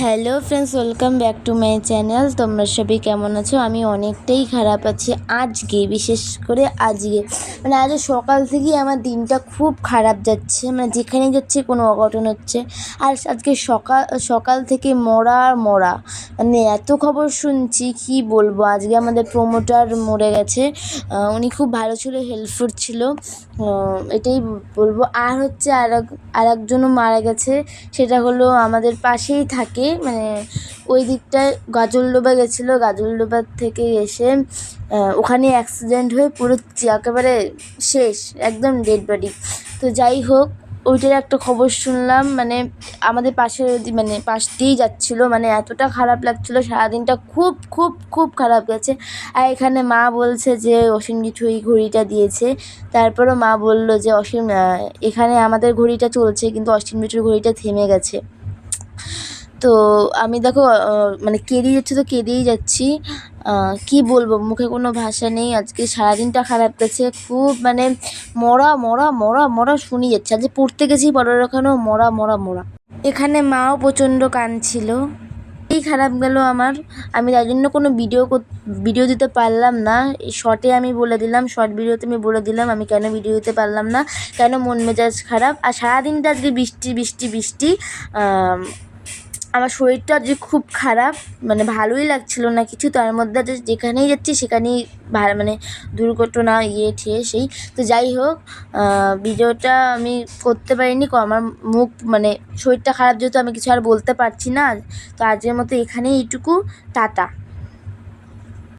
Hello friends, welcome back to my channel. তোমরা সবাই কেমন আছো? আমি অনেকটাই খারাপ আছি আজকে, বিশেষ করে আজকে। মানে আজ সকাল থেকেই আমার দিনটা খুব খারাপ যাচ্ছে। মানে যেখানেই যাচ্ছে কোনো অঘটন হচ্ছে। আর আজকে সকাল সকাল থেকে মরা আর মরা। মানে এত খবর শুনছি, কি বলব? আজকে আমাদের প্রমোটার মরে গেছে। উনি খুব ভালো ছিল হেল্পফুল ছিল। এটাই বলব। আর হচ্ছে আর একজনও মারা গেছে। সেটা হলো আমাদের পাশেই থাকে মানে ওই দিকটায় গাজলডোবা গেছিল গাজলডোবার থেকে এসে ওখানে অ্যাক্সিডেন্ট হয়ে পুরো একেবারে শেষ, একদম ডেড বডি তো যাই হোক, ওইটার একটা খবর শুনলাম মানে আমাদের পাশের দি- মানে পাশ দিয়েই যাচ্ছিল মানে এতটা খারাপ লাগছিল, সারাদিনটা খুব খুব খুব খারাপ গেছে। আর এখানে মা বলছে যে, অসীম কিছু এই ঘড়িটা দিয়েছে। তারপরও মা বলল যে, অসীম এখানে আমাদের ঘড়িটা চলছে, কিন্তু অসীম বিটুর ঘড়িটা থেমে গেছে। তো আমি দেখো মানে কেঁদেই যাচ্ছি তো কেঁদেই যাচ্ছি। কি বলব, মুখে কোনো ভাষা নেই। আজকে সারাদিনটা খারাপ গেছে। খুব মানে মরা মরা মরা মরা শুনি যাচ্ছে। আজকে পড়তে গেছি পড়ার ওখানেও মরা মরা মরা। এখানে মাও প্রচণ্ড কাঁদছিল। এই খারাপ গেল আমার? আমি তাই জন্য কোনো ভিডিও ভিডিও দিতে পারলাম না। শর্টে আমি বলে দিলাম শর্ট ভিডিওতে আমি বলে দিলাম, আমি কেন ভিডিও দিতে পারলাম না? কেন মন মেজাজ খারাপ? আর সারাদিনটা আজকে বৃষ্টি বৃষ্টি বৃষ্টি। আমার শরীরটা যে খুব খারাপ মানে ভালোই লাগছিল না কিছু, তার মধ্যে যেখানেই যাচ্ছি সেখানেই ভা মানে দুর্ঘটনা ইয়ে ঠিয়ে সেই। তো যাই হোক ভিডিওটা আমি করতে পারিনি আমার মুখ মানে শরীরটা খারাপ যেহেতু আমি কিছু আর বলতে পারছি না। তো আজকের মতো এখানেই এইটুকু, টাটা।